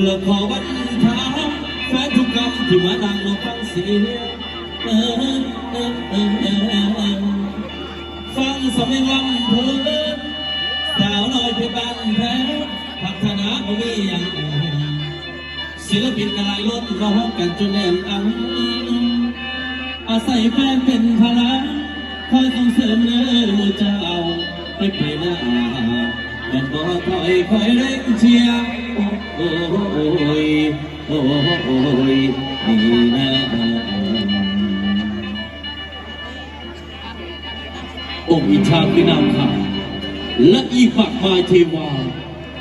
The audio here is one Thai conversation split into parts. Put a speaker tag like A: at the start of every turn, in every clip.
A: และขอวันทาแฟนทุกคำที่มานั่งลงฟังเสียงเออเออเออเออเออฟังสมัยลำเพลินสาวน้อยเพชรบ้านแพ้พัฒนาบ่มีอย่างศิลปินกลายล้นร้องกันจนแน่นอังอาศัยแฟนเป็นพลังคอยส่งเสริมเนื้อมือเจ้าให้ไปหน้าแม่นบ่ถอยคอยเร่งเชียร์ โอ้ยโอ้ยนี่นะองค์อิชาคือนามข่าวและอีกมากมายเทวา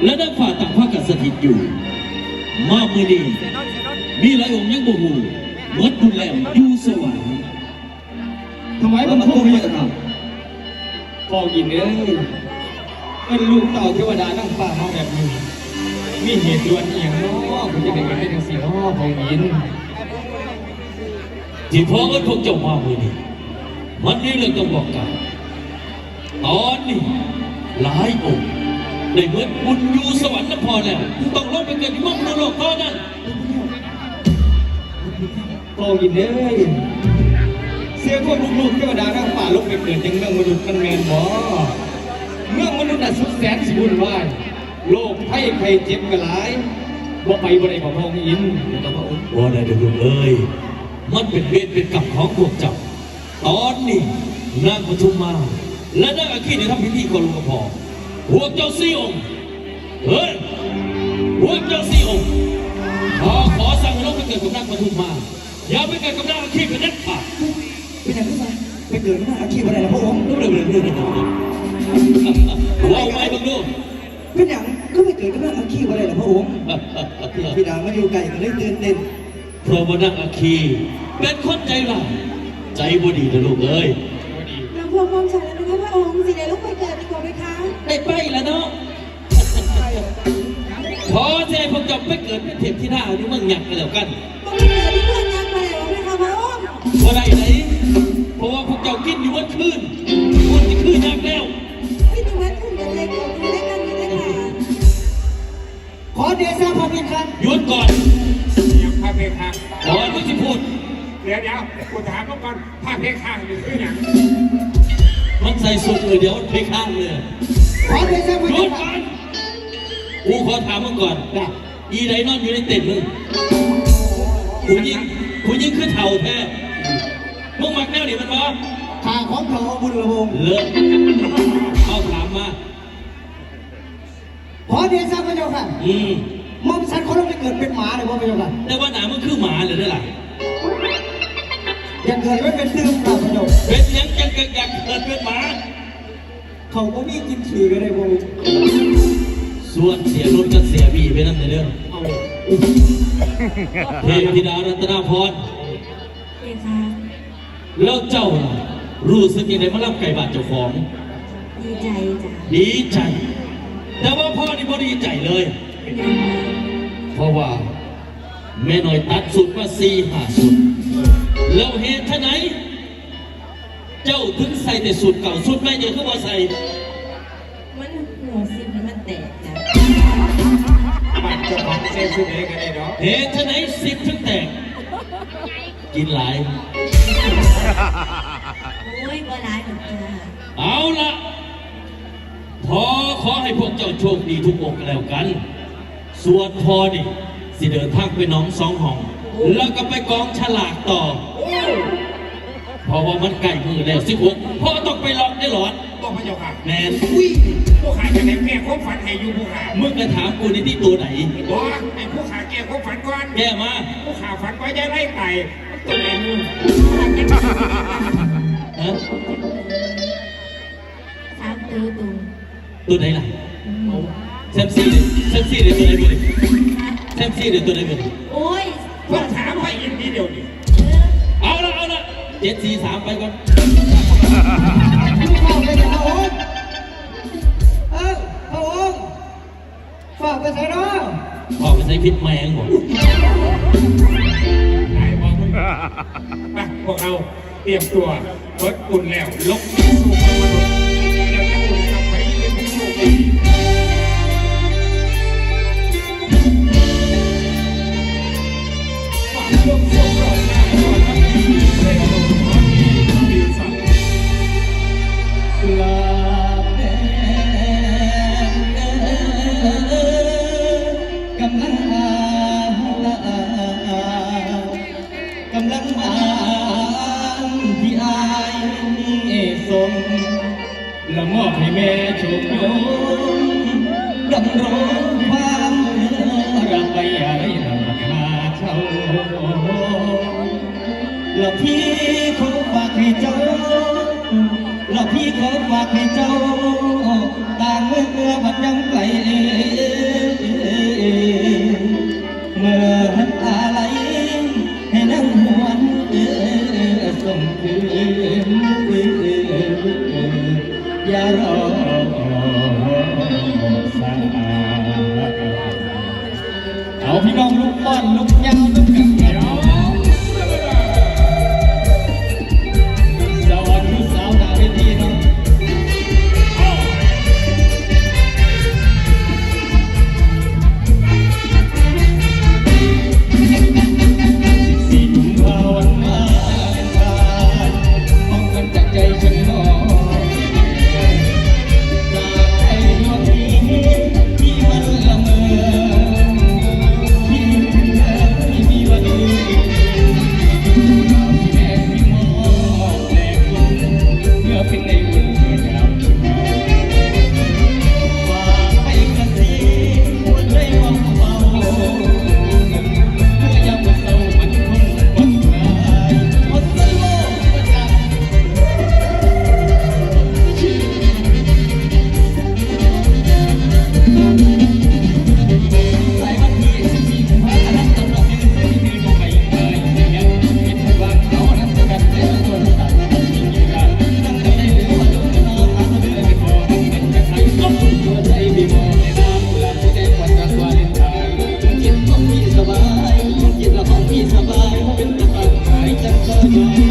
A: และนักฝ่าต่างภาคกันสถิตอยู่ มาเมื่อนี้มีหลายองค์ยังบ่หูมดบุญแหลมอยู่สวรรค์
B: ทำไมมันพูดไม่ได้ฟองยินเอ้ยเป็นลูกเต่าเทวดานั่งฟ้ามาแบบนี้ มีเหตุด่วนอหย่างเน้อคุณจะได้กันได้จังสี่เน้อฟองยิน
A: ที่พ่อเอิ้นพวกเจ้ามามือนี้มันนี่เลยต้องบอกกันตอนนี้หลายองค์ได้เมื่อบุญอยู่สวรรค์นพอแล้ว ต้องลงไปเกิดที่มืองนุษย์โลกตอนนั้น
B: ฟองยินเอ้ยเสียพวกลูกๆเทวดานั่งฟ้าลงไปเกิดยังเมืองมนุษย์มันแมนบ่เมืองมนุษย์น่ะสุดแสนสิบุญวา โลกไข้ไข้เจ็บกระหลายบ่ไปบ่ได้บ่ฟองยิน
A: ว่าได้เด็กลูกเอ้ยมันเป็นเวรเป็นกรรมของพวกเจ้าตอนนี้นางปทุมมา และนางอาคีในทำพิธีก่อนลงกระพอพวกเจ้าสี่องค์เฮ้ยพวกเจ้าสี่องค์ขอขอสั่งให้ลงไปเกิดกับนางปทุมมา อย่าไปเกิดกับนางอาคีเป็นเด็ดขาด
B: เป็นอย่างไรไปเกิดหน้าอาชีพอะไรล่ะพระองค์
A: เรื่องเรื่องเรื่องเรื่องว่าไว้บ้างลูก
B: เป็นอย่างก็ไม่เกิดกับหน้าอาชีพอะไรล่ะพระองค์พี่ดามาอยู่ไกลก็เลยตื่นเต้น
A: เพราะว่านางอาคี เป็นคนใจร้ายใจบดีนะลูกเอ้ย
C: เราพวงมองฉันแล้วนะคะพระองค์สิเดลูกไปเกิดดีกว่าไหมคะ
A: ได้ไปแล้วเนาะพอใจพวกเจ้าไปเกิดเป็นเทพที่หน้านี่มึงหยักกันแล้วกัน
B: เดชะพระพิฆครับ
A: หยุดก่อน
D: เดี๋ยวพระเพคะ
A: ก่อนมึงจะพูด
D: เดี๋ยวเดี๋ยวกูถามเมื่อก่อนพระเพคะอยู่ที่ไหน
A: มันใส่สุกเลยเดี๋ยวมันไปข้างเลย
B: ขอเดชะพระ
A: หยุ
B: พิ
A: ด
B: ฆ
A: ก่อนกูขอถามมึงก่อนอีไดนอนอยู่ในเต็นท์มึงกูยิงกูยิงขึ้นเท่าแท้มึงมักแนวนี่มันมา
B: ข้าของพระองค์บุญละวงศ์
A: เลิกเอาถามมา
B: ขอเดชะพระเจ้าค่ะ
A: อืม
B: มอมสันคนต้องไปเกิดเป็นหมาเลยพระเจ้าค่ะ
A: แต่ว่าหนามันคือหมาเลยได้อล่ะ
B: อย่าเกิดไว้เป็นตื้มเราพระเจ้า
A: เป็นหยังจังกัอยากเกิดเป็นหมา
B: เขาก็มีกินฉี่กันเลยพระองค์
A: ส่วนเสียรถก็เสียบีไปนั่นในเรื่อง
B: เอา
A: เทพธิดารัตนาพร
C: เด็กค่ะ
A: แล้วเจ้าล่ะรู้สึกยังไงมารับไก่บาดเจ้าของ
C: ดีใจจ้ะ
A: ดีใจ แต่ว่าพ่อนี่บ่ดีใจเลย
C: ยังไง
A: เพราะว่าแม่น้อยตัดสุดมาสี่ห้าสุด แล้วเหตุไหน เจ้าถึงใส่แต่สุดเก่าสุดไม่เดียวก็บ่ใส่
C: มันหัวซิมมันแตกจ้ะ
D: บัตรเจ้าของเซ็นสุดเองกันเลยเนาะ
A: เหตุไหนสิบถึงแตก กินหลาย
C: โอ้ยบ่ร้ายหรอกจ้ะ
A: เอาละพอ ขอให้พวกเจ้าโชคดีทุกองค์แล้วกัน ส่วนพอนี่สิเดินทางไปหน้องสองห้อง แล้วก็ไปกองฉลากต่อ เพราะว่ามันใกล้มือแล้วสิบหกพ่อต้องไปลองได้หรอ
D: บอกพระเจ้าค่ะ
A: แมน
D: อุ้ยผู้ขาจะไหนแก้ความฝันให้อยู่ผู้ขา
A: มึงก็ถามกูในที่ตัวไหน
D: บอกไอ้ผู้ขาแก้ความฝันก่อน
A: แก้มา
D: ผู้ขาฝันไว้จะไล่ไก่ตัวไหนมึง
A: ฮะ
C: สาม ตัวตุง
A: ตัวไหนล่ะแซมซี่เลยแซมซี่เลยตัวไหนมึงเลยแซมซี่เลยตัวไหนมึงเลย
C: โอ้ย
D: เพิ่งถามไปอินดีเดียวนี่
A: เอาละเอาละเจ็ดสี่สามไปก่อน
B: ฝากไปเถอะพระองค์เออพระองค์ฝากไปใส่เนาะ
A: ออกไปใส่พิษแมงหมด
D: นายบอกมึงไปพวกเราเตรียมตัวรถอุ่นแล้วลกสู่มนุษย์
B: สมและมอบให้แม่ชมยมดำรงความรักไปอะไรหคาเขาและพี่ขอฝา
D: กให้เจ้า
B: และพี่ขอฝากให้เจ้าต่างเมื่อเมัดยังไกล one looks Thank you.